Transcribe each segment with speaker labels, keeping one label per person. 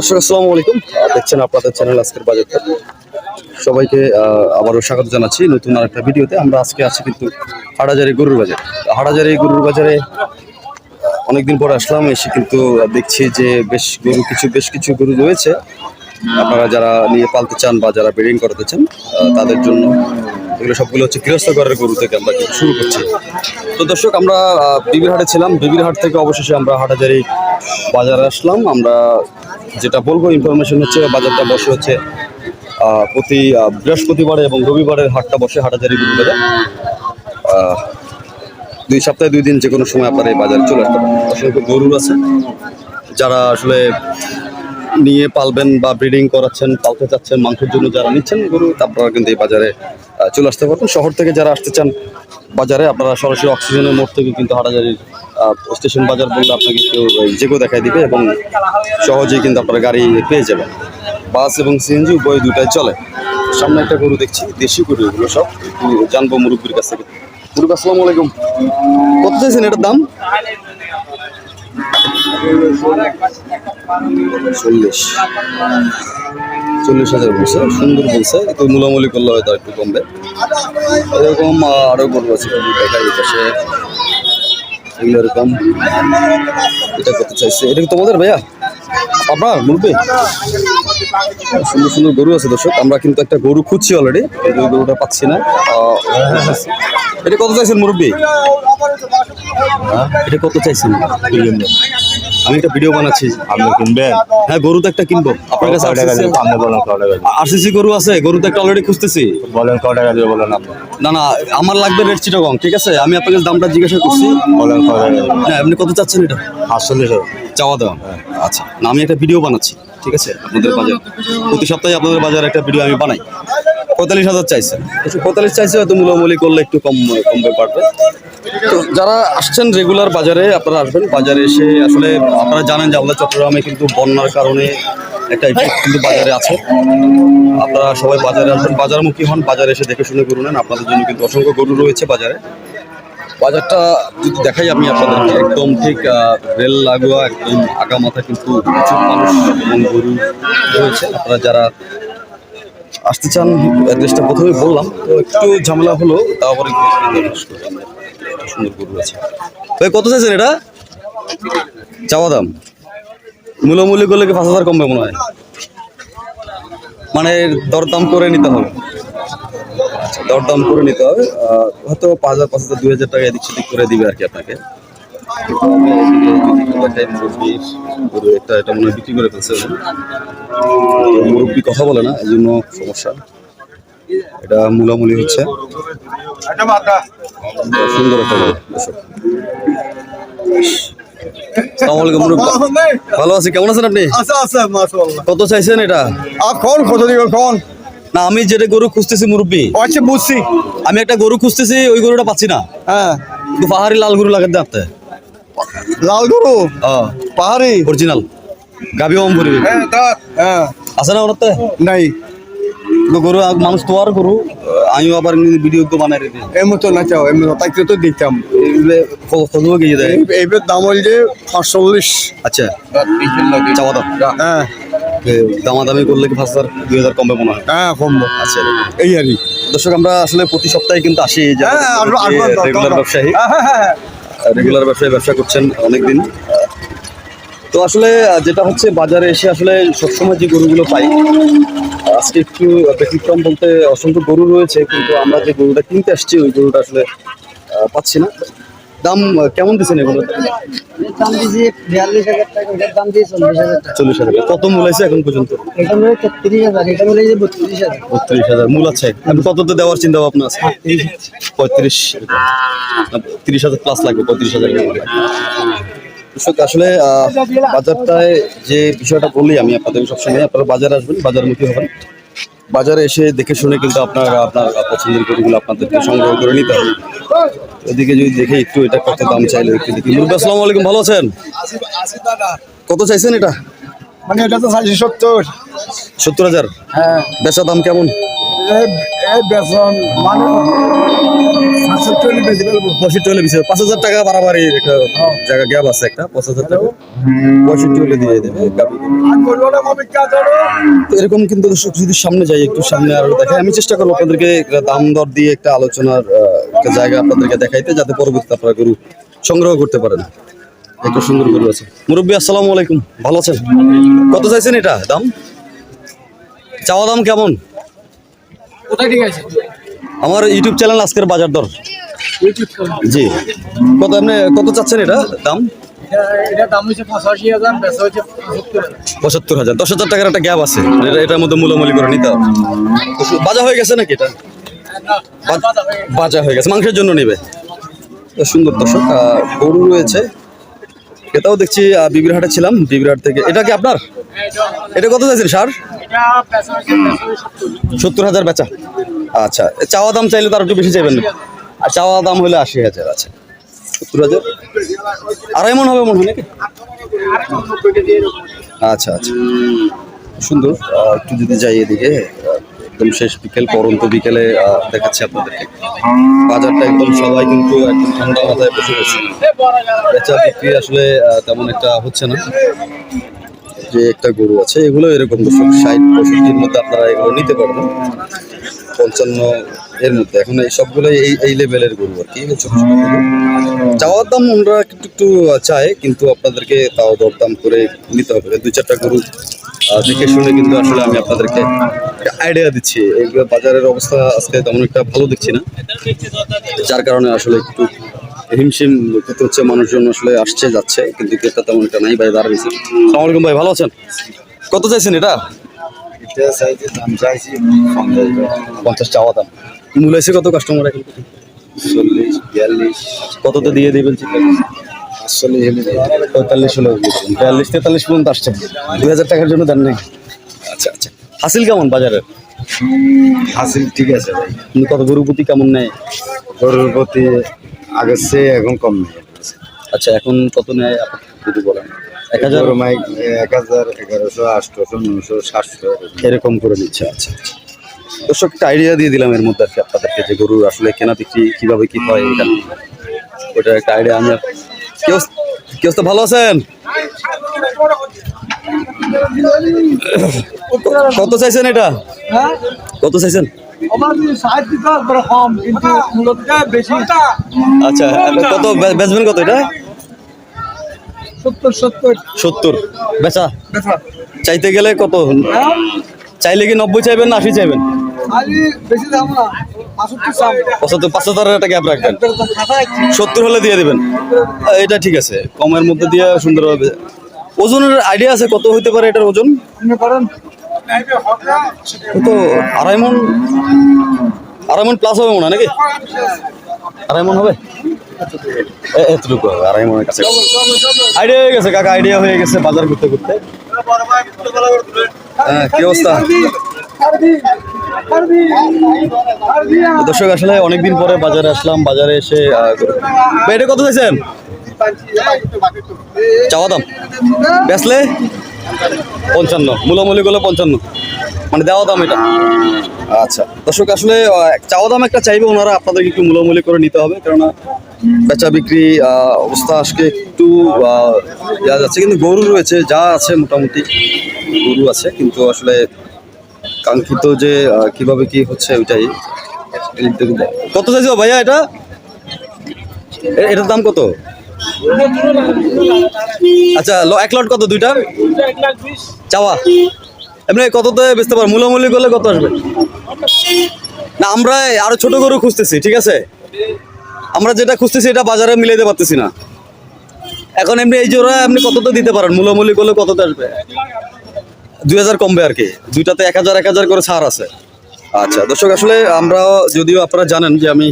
Speaker 1: দর্শক, আসসালামু আলাইকুম। দেখছেন আপনাদের চ্যানেল আজকের বাজারটা। সবাইকে আবারও স্বাগত জানাচ্ছি নতুন আর একটা ভিডিওতে। আমরা আজকে আছি কিন্তু হাটাজারি গরুর বাজার। হাটাজারি গরুর বাজারে অনেকদিন পর আসলাম, এসে কিন্তু দেখছি যে বেশ গরু, কিছু, বেশ কিছু গরু রয়েছে। আপনারা যারা নিয়ে পালতে চান বা যারা ব্রিডিং করাতে চান তাদের জন্য এগুলো সবগুলো হচ্ছে গৃহস্থ ঘরের গরু থেকে আমরা শুরু করছি। তো দর্শক, আমরা বিবির হাটে ছিলাম। বিবির হাট থেকে অবশেষে আমরা হাটাজারি বাজারে আসলাম। আমরা যেটা বলব ইনফরমেশন হচ্ছে বাজারটা বসে হচ্ছে প্রতি বৃহস্পতিবারে এবং রবিবারের হাটটা বসে হাটাজারি গরু বাজার দুই সপ্তাহে দুই দিন যে কোনো সময় আপনার এই বাজারে চলে আসতে পারেন। অসংখ্য গরু আছে, যারা আসলে নিয়ে পালবেন বা ব্রিডিং করাচ্ছেন, পালতে চাচ্ছেন, মাংসের জন্য যারা নিচ্ছেন গরু আপনারা কিন্তু এই বাজারে চলে আসতে পারবেন। শহর থেকে যারা আসতে চান বাজারে, আপনারা সরাসরি অক্সিজেনের মোড় থেকে কিন্তু হাটাজারির স্টেশন বাজার বললে আপনাকে কেউ যেগো দেখাই দিবে এবং সহজেই কিন্তু আপনারা গাড়ি পেয়ে যাবেন। বাস এবং সিএনজি উভয় দুটাই চলে। সামনে একটা গরু দেখছি দেশি গরু এগুলো সব। জানব মুরব্বীর কাছ থেকে। মুরব্বী আসসালামু আলাইকুম। কত চাইছেন এটার দাম? চল্লিশ। চল্লিশ হাজার বলছে। সুন্দর বলছে। একটু মূলামূলি করলে হয়তো একটু কমবে। এরকম আহ, আরও গরু আছে। কিন্তু দেখাই পাশে এগুলো এরকম এটা করতে চাইছে। এটা কি তোমাদের ভাইয়া? আপনার মুরব্বী? সুন্দর সুন্দর গরু আছে দর্শক। আমরা কিন্তু একটা গরু খুঁজছি অলরেডি এই গরুটা পাচ্ছি না। এটা কত চাইছেন মুরব্বী? হ্যাঁ এটা কত চাইছেন? আমি একটা ভিডিও বানাচ্ছি।
Speaker 2: আপনি কিনবেন?
Speaker 1: হ্যাঁ গরু তো একটা কিনবো। আপনার কাছে
Speaker 2: আপনি বলেন কয় টাকা
Speaker 1: আরসিসি গরু আছে গরু তো একটা অলরেডি খুঁজতেছি।
Speaker 2: বলেন কয় টাকা দিয়ে বলেন আপনি?
Speaker 1: না না আমার লাগবে রেট চিটাগং ঠিক আছে? আমি আপনার কাছে দামটা জিজ্ঞাসা করছি।
Speaker 2: বলেন কয় টাকা
Speaker 1: হ্যাঁ আপনি কত চাচ্ছেন এটা?
Speaker 2: আটচল্লিশ
Speaker 1: চাওয়া দাম। আচ্ছা না আমি একটা ভিডিও বানাচ্ছি ঠিক আছে? আপনাদের বাজার প্রতি সপ্তাহে আপনাদের বাজারে একটা ভিডিও আমি বানাই। পঁয়তাল্লিশ হাজার চাইছে। পঁয়তাল্লিশ চাইছে হয়তো মূলামূলি করলে একটু কম, কমবে পারবে। তো যারা আসছেন রেগুলার বাজারে, আপনারা আসবেন। বাজারে এসে আসলে আপনারা জানেন যে আমাদের চট্টগ্রামে কিন্তু বন্যার কারণে একটা কিন্তু বাজারে আছে। আপনারা সবাই বাজারে আসবেন। বাজারমুখী হন। বাজারে এসে দেখে শুনে গরু নেন। আপনাদের জন্য কিন্তু অসংখ্য গরু রয়েছে বাজারে। বাজারটা যদি দেখাই আমি আপনাদেরকে, একদম ঠিক রেল লাগোয়া, একদম আগা মাথা কিন্তু প্রচুর মানুষ এবং গরু রয়েছে। আপনারা যারা আসতে চান, অ্যাড্রেসটা প্রথমে বললাম। তো একটু ঝামেলা হলো তারপরে সুন্দর গরু আছে। ভাই, কত চাইছেন এটা? চাওয়া দাম? মূল্যমূল্য করলে কি পাঁচ হাজার কমবে মনে হয়? মানে দরদাম করে নিতে হবে। আচ্ছা দরদাম করে নিতে হবে। হয়তো পাঁচ হাজার পাঁচ হাজার, দুই হাজার টাকা এদিক সেদিক করে দিবে আর কি আপনাকে। আমি এদিকে যদি দেখাই মুরব্বির গরু একটা এটা মনে হয় বিক্রি করে ফেলছে মুরব্বি কথা বলে না এই জন্য সমস্যা। এটা মূলামূলি হচ্ছে। সুন্দর একটা গরু ভালো আছি কেমন আছেন আপনি?
Speaker 3: আচ্ছা আচ্ছা
Speaker 1: কত চাইছেন এটা?
Speaker 3: কত দিবে কোন
Speaker 1: না আমি যেটা গরু খুঁজতেছি মুরব্বী।
Speaker 3: আচ্ছা বুঝছি।
Speaker 1: আমি একটা গরু খুঁজতেছি ওই গরুটা পাচ্ছি না।
Speaker 3: হ্যাঁ।
Speaker 1: পাহাড়ি লাল গরু লাগাতে আপনি
Speaker 3: লাল গরু? পাহাড়ি?
Speaker 1: অরিজিনাল গাবি ওম করি
Speaker 3: হ্যাঁ তা- হ্যাঁ।
Speaker 1: আছে না ওনাতে?
Speaker 3: নাই।
Speaker 1: গরু মানুষ তো আর গরু। আমিও আবার ভিডিও তো বানাই রেখে
Speaker 3: এমন তো না চাও এমন তো দিতাম
Speaker 1: কত গিয়ে দেয়
Speaker 3: এইবার দাম হল যে পাঁচচল্লিশ।
Speaker 1: আচ্ছা। চাওয়া দাম
Speaker 3: হ্যাঁ।
Speaker 1: দামাদামি করলে কি পাঁচ হাজার দুই হাজার কমবে মনে হয়?
Speaker 3: হ্যাঁ কমবো।
Speaker 1: আচ্ছা।
Speaker 3: এই আর
Speaker 1: দর্শক আমরা আসলে প্রতি সপ্তাহে কিন্তু আসি রেগুলার ব্যবসায়ী।
Speaker 3: হ্যাঁ, হ্যাঁ, হ্যাঁ।
Speaker 1: রেগুলার ব্যবসায় ব্যবসা করছেন অনেকদিন। তো আসলে যেটা হচ্ছে বাজারে এসে আসলে সবসময় যে গরুগুলো পাই আজকে একটু ব্যতিক্রম বলতে অসংখ্য গরু রয়েছে, কিন্তু আমরা যে গরুটা কিনতে আসছি, ওই গরুটা আসলে পাচ্ছি না। দাম কেমন দিচ্ছেন এগুলো?
Speaker 4: দাম দিয়েছি বিয়াল্লিশ হাজার টাকা দাম দিয়ে চল্লিশ হাজার টাকা।
Speaker 1: চল্লিশ হাজার। কত মূল আছে এখন পর্যন্ত?
Speaker 4: এটা তেত্রিশ হাজার এটা এই যে বত্রিশ হাজার।
Speaker 1: বত্রিশ হাজার মূল আছে। আপনি কততে দেওয়ার চিন্তা ভাবনা আছে? পঁয়ত্রিশ। তিরিশ হাজার প্লাস লাগবে পঁয়ত্রিশ হাজার কৃষক আসলে বাজারটায় যে বিষয়টা বলি আমি আপনাদের সবসময় আপনারা বাজারে আসবেন বাজারমুখী হবেন। বাজারে এসে দেখে শুনে কিন্তু আপনার আপনার পছন্দের গরুগুলো আপনাদেরকে সংগ্রহ করে নিতে হবে। এদিকে যদি দেখে একটু এটা কত দাম চাইলো একটু দেখি। মুরব্বী আসসালামু আলাইকুম ভালো আছেন? কত চাইছেন এটা?
Speaker 3: মানে এটা তো চারশো সত্তর।
Speaker 1: সত্তর হাজার?
Speaker 3: হ্যাঁ।
Speaker 1: বেচা দাম কেমন?
Speaker 3: এই বেতন মানে সাতষট্টি হলে বেশি ফেলব।
Speaker 1: পঁয়ষট্টি হলে বেশি পাঁচ হাজার টাকা বাড়াবাড়ি একটা জায়গা গ্যাপ আছে একটা পাঁচ হাজার টাকা। পঁয়ষট্টি হলে দিয়ে দেবে এরকম কিন্তু যদি সামনে যাই একটু সামনে আরও দেখাই আমি চেষ্টা করব আপনাদেরকে দাম দর দিয়ে একটা আলোচনার একটা জায়গা আপনাদেরকে দেখাইতে যাতে পরবর্তীতে আপনারা গরু সংগ্রহ করতে পারেন। একটা সুন্দর গরু আছে। মুরব্বী আসসালামু আলাইকুম। ভালো আছেন? কত চাইছেন এটা দাম? চাওয়া দাম কেমন?
Speaker 4: কোথায় ঠিক আছে?
Speaker 1: আমার ইউটিউব চ্যানেল আজকের বাজার দর। জি। কত আপনি কত চাচ্ছেন এটা দাম?
Speaker 4: পঁচাত্তর হাজার।
Speaker 1: দশ হাজার টাকার একটা গ্যাপ আছে। এটা এটার মধ্যে মূলামূলি করে নিতে হবে। বাজা হয়ে গেছে নাকি এটা? বাজা হয়ে গেছে। মাংসের জন্য নেবে। সুন্দর দর্শক গরু রয়েছে। এটাও দেখছি বিবিরহাটে ছিলাম। বিবিরহাট থেকে এটা কি আপনার? এটা কত চাইছেন সার?
Speaker 4: সত্তর
Speaker 1: হাজার বেচা? আচ্ছা চাওয়া দাম চাইলে তার একটু বেশি চাইবেন না? আর চাওয়া দাম হলে আশি হাজার আছে। সত্তর হাজার? আড়াই মন হবে মনে হয় নাকি? আচ্ছা আচ্ছা। সুন্দর। একটু যদি যাই এদিকে একদম শেষ বিকেল, পরন্ত বিকেলে দেখাচ্ছি আপনাদেরকে। বাজারটা একদম সবাই কিন্তু একদম ঠান্ডা মাথায় বসে গেছে বেচা বিক্রি আসলে তেমন একটা হচ্ছে না। যে একটা গরু আছে, এগুলো এরকম দর্শক ষাট, পঁয়ষট্টির মধ্যে আপনারা এগুলো নিতে পারবেন। পঞ্চান্ন এর মধ্যে। এখন এই সবগুলো এই এই লেভেলের গরু আর কি ছোট ছোট দাম আমরা একটু একটু চাই কিন্তু আপনাদেরকে তাও দরদাম করে নিতে হবে। দু চারটা গরু দেখে শুনে কিন্তু আসলে আমি আপনাদেরকে আইডিয়া দিচ্ছি। এইগুলো বাজারের অবস্থা আজকে তেমন একটা ভালো দেখছি না। যার কারণে আসলে একটু হিমশিম খেতে হচ্ছে মানুষজন আসলে আসছে যাচ্ছে কিন্তু ক্রেতা তেমন একটা নাই ভাই দাঁড়িয়েছে সালাম আলাইকুম ভাই ভালো আছেন? কত চাইছেন এটা?
Speaker 2: এটা
Speaker 1: পঞ্চাশ চাওয়া দাম। মূলাইছে কত কাস্টমার এখন
Speaker 2: চল্লিশ বিয়াল্লিশ।
Speaker 1: কততে দিয়ে দেবেন।
Speaker 2: পাঁচচল্লিশ হলে
Speaker 1: পঁয়তাল্লিশ হলে বিয়াল্লিশ তেতাল্লিশ পর্যন্ত আসছে। দুই হাজার টাকার জন্য দেন নাই। আচ্ছা আচ্ছা। হাসিল কেমন বাজারে?
Speaker 2: হাসিল ঠিক আছে ভাই।
Speaker 1: কত গরু প্রতি কেমন নেয়?
Speaker 2: গরুর প্রতি আগের চেয়ে এখন কম নেই।
Speaker 1: আচ্ছা এখন কত নেয় আপনি যদি বলেন? এক হাজার?
Speaker 2: মাইক এক হাজার এগারোশো আটশোশো নশো সাতশো
Speaker 1: এরকম। করে নিচ্ছে আচ্ছা আচ্ছা। দর্শক একটা আইডিয়া দিয়ে দিলাম এর মধ্যে আর কি আপনাদেরকে যে গরু আসলে কেনা বিক্রি কীভাবে কি হয় এটা। ওটার একটা আইডিয়া আমি কি অবস্থা- কি অবস্থা ভালো আছেন? কত চাইছেন এটা?
Speaker 4: হ্যাঁ?
Speaker 1: কত চাইছেন? আচ্ছা কত? বেচবেন কত এটা?
Speaker 4: সত্তর সত্তর।
Speaker 1: সত্তর। বেচা? চাইতে গেলে কত? চাইলে কি নব্বই চাইবেন না আশি চাইবেন? পঁচাত্তর পাঁচ হাজার একটা গ্যাপ রাখবেন। সত্তর হলে দিয়ে দেবেন। এটা ঠিক আছে। কমের মধ্যে দিয়ে সুন্দরভাবে ওজনের আইডিয়া আছে কত হইতে পারে এটার ওজন? কত আড়াই মন আড়াই মন প্লাস হবে মনে হয় নাকি? আড়াই মন হবে? এতটুকু হবে, আড়াই মনের কাছে। আইডিয়া হয়ে গেছে কাকা আইডিয়া হয়ে গেছে বাজার করতে করতে হ্যাঁ কি অবস্থা? তো দর্শক, আসলে অনেকদিন পরে বাজারে আসলাম, বাজারে এসে এটা কত চাইছেন? চাওয়া দাম। বেচলে? পঞ্চান্ন। মূলামূলি করলে পঞ্চান্ন। মানে দেওয়া দাম এটা। আচ্ছা দর্শক, আসলে চাওয়া দাম একটা চাইবে ওনারা, আপনাদেরকে একটু মূলামূলি করে নিতে হবে, কেননা বেচা বিক্রি অবস্থা আজকে একটু দেওয়া যাচ্ছে, কিন্তু গরু রয়েছে, যা আছে মোটামুটি, গরু আছে, কিন্তু আসলে কাঙ্ক্ষিত যে কীভাবে কি হচ্ছে ওইটাই। কত চাইছো ভাইয়া এটা? এটার দাম কত? আচ্ছা এক লট কত, দুইটা? চাওয়া। এমনি কততে বেচতে পারো মূলামূলি করলে কত আসবে? না, আমরা আরও ছোট গরু খুঁজতেছি, ঠিক আছে? আমরা যেটা খুঁজতেছি, এটা বাজারে মিলাইতে পারতেছি না। এখন এমনি এই জোড়া আপনি কততে দিতে পারেন? মূলামূলি করলে কততে আসবে? দুই হাজার কমবে আর কি। দুইটাতে এক হাজার এক হাজার করে ছাড় আছে। আচ্ছা দর্শক, আসলে আমরা যদিও আপনারা জানেন যে আমি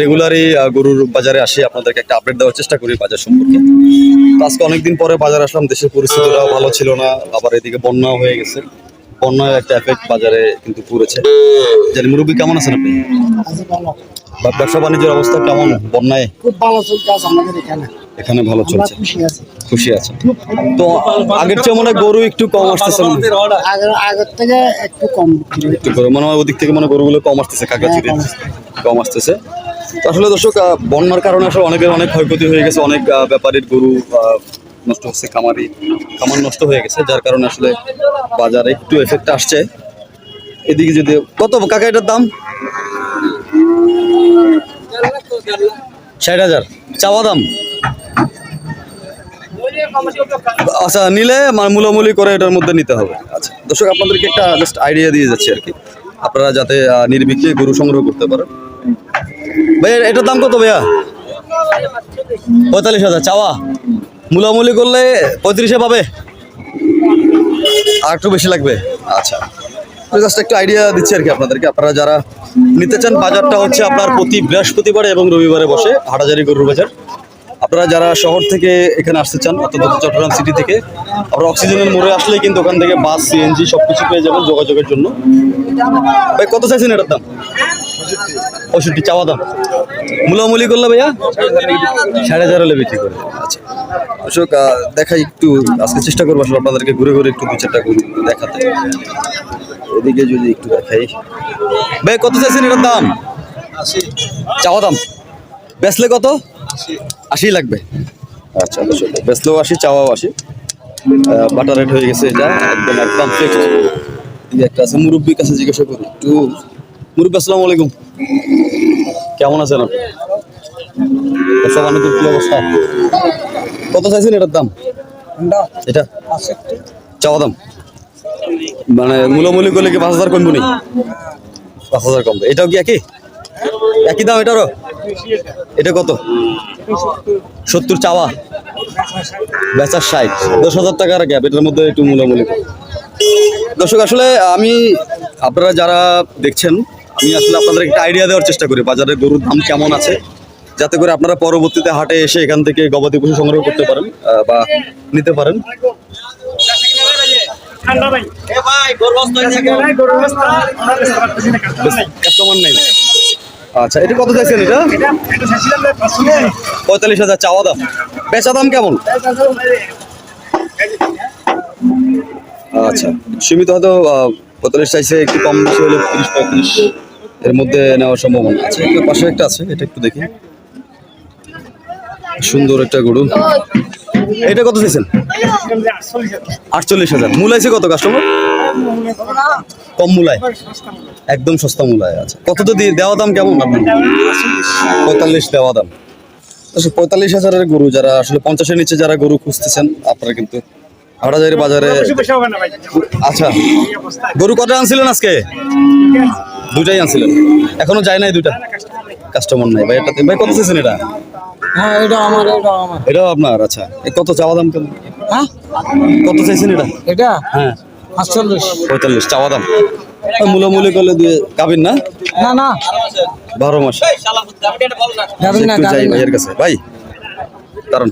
Speaker 1: রেগুলারই গরুর বাজারে আসি, আপনাদেরকে একটা আপডেট দেওয়ার চেষ্টা করি বাজার সম্পর্কে। আজকে অনেকদিন পরে বাজার আসলাম, দেশের পরিস্থিতিটাও ভালো ছিল না, আবার এদিকে বন্যাও হয়ে গেছে। বন্যার একটা এফেক্ট বাজারে কিন্তু পড়েছে। জানি, মুরব্বী কেমন আছেন আপনি? ব্যবসা বাণিজ্যের অবস্থা কেমন বন্যায়?
Speaker 4: খুব ভালো চলতে আমাদের এখানে।
Speaker 1: এখানে ভালো চলছে।
Speaker 4: খুশি আছে।
Speaker 1: তো আগের চেয়ে মনে গরু একটু কম আসতেছে।
Speaker 4: আগের আগের থেকে একটু কম।
Speaker 1: একটু করে মনে হয় ওদিক থেকে মানে গরুগুলো কম আসতেছে কাকাচিরে
Speaker 4: হ্যাঁ, কম
Speaker 1: আসতেছে। তো আসলে দর্শক বন্যার কারণে আসলে অনেকের অনেক ক্ষয়ক্ষতি হয়ে গেছে অনেক ব্যাপারীর গরু নষ্ট হচ্ছে খামারি খামার নষ্ট হয়ে গেছে যার কারণে আসলে বাজারে একটু এফেক্ট আসছে। এদিকে যদি কত কাকা এটার দাম? ষাট হাজার। চাওয়া দাম? আচ্ছা নিলে মা- মূলামূলি করে এটার মধ্যে নিতে হবে। আচ্ছা দর্শক, আপনাদেরকে একটা জাস্ট আইডিয়া দিয়ে যাচ্ছি আর কি। আপনারা যাতে নির্বিঘ্নে গরু সংগ্রহ করতে পারেন। ভাই এটার দাম কত ভাইয়া? পঁয়তাল্লিশ হাজার, চাওয়া? মূলামূলি করলে পঁয়ত্রিশে পাবে? আর একটু বেশি লাগবে? আচ্ছা জাস্ট একটু আইডিয়া দিচ্ছি আর কি আপনাদেরকে। আপনারা যারা নিতে চান, বাজারটা হচ্ছে আপনার প্রতি বৃহস্পতিবারে এবং রবিবারে বসে হাটাজারি গরুর বাজার। আপনারা যারা শহর থেকে এখানে আসতে চান অর্থাৎ চট্টগ্রাম সিটি থেকে, আপনারা অক্সিজেনের মোড়ে আসলেই কিন্তু ওখান থেকে বাস সিএনজি সব কিছু পেয়ে যাবেন যোগাযোগের জন্য। ভাই, কত চাইছেন এটার দাম? পঁয়ষট্টি, চাওয়া দাম। মূলামূলি করলে ভাইয়া? সাড়ে হাজার হলে বিক্রি করে। আচ্ছা। অশোক দেখাই একটু, আজকে চেষ্টা করব আসলে আপনাদেরকে ঘুরে ঘুরে একটু দু চারটা দেখাতে। এদিকে যদি একটু দেখাই। ভাই, কত চাইছেন এটার দাম? চাওয়া দাম। বেচলে কত? আশি লাগবে। আচ্ছা আচ্ছা বেচলেও আশি চাওয়াও আশি। বাটার রেট হয়ে গেছে এটা। একদম একদম ফিক্সড একটা আছে মুরব্বীর কাছে জিজ্ঞাসা করি। একটু মুরব্বী আসসালামু আলাইকুম। কেমন আছেন আপনি? ব্যবসা বাণিজ্যের কি অবস্থা? কত চাইছেন এটার দাম? এটা? চাওয়া দাম? মানে মূলামূলি করলে কি পাঁচ হাজার কমবো নি? পাঁচ হাজার কমবে। এটাও কি একই? একই দাম এটারও? এটা কত? সত্তর চাওয়া। বেচার ষাট। দশ হাজার টাকার গ্যাপ এটার মধ্যে একটু মূলামূলি। দর্শক আসলে আমি আপনারা যারা দেখছেন আমি আসলে আপনাদের একটা আইডিয়া দেওয়ার চেষ্টা করি বাজারে গরুর দাম কেমন আছে যাতে করে আপনারা পরবর্তীতে হাটে এসে এখান থেকে গবাদি পশু সংগ্রহ করতে পারেন বা নিতে পারেন। কাস্টমার নেই। আচ্ছা এটা কত চাইছেন এটা? পঁয়তাল্লিশ হাজার চাওয়া দাম। বেচা দাম কেমন? আচ্ছা সীমিত হয়তো পঁয়তাল্লিশ চাইছে একটু কম বেশি হলে তিরিশ পঁয়ত্রিশ। এর মধ্যে নেওয়ার সম্ভাবনা আছে। একটু পাশে একটা আছে এটা একটু দেখি। সুন্দর একটা গরু। এটা কত চাইছেন? আটচল্লিশ হাজার। মূল আছে কত কাস্টমার কম মূলায়? একদম সস্তা মূলায় আছে কত তো দেওয়া দাম কেমন আপনার? পঁয়তাল্লিশ দেওয়া দাম। আচ্ছা পঁয়তাল্লিশ হাজারের গরু যারা আসলে পঞ্চাশের নিচে যারা গরু খুঁজতেছেন আপনারা কিন্তু হাটাজারি বাজারে আচ্ছা। গরু কটা আনছিলেন আজকে? দুটাই আনছিলেন। এখনও যায় নাই দুটা কাস্টমার নাই। ভাই এটা ভাই কত চাইছেন এটা?
Speaker 4: হ্যাঁ এটা আমার এটা আমার।
Speaker 1: এটাও আপনার আচ্ছা। কত চাওয়া দাম কেমন?
Speaker 4: হ্যাঁ?
Speaker 1: কত চাইছেন এটা?
Speaker 4: এটা?
Speaker 1: হ্যাঁ।
Speaker 4: আটচল্লিশ
Speaker 1: পঁয়তাল্লিশ চাওয়া দাম? মূলামূলি করলে দিয়ে গাবিন না?
Speaker 4: না না।
Speaker 1: বারো মাস।
Speaker 4: যাবেন না
Speaker 1: একটু যাই
Speaker 4: যাবেন না
Speaker 1: ভাইয়ের কাছে। ভাই কারণ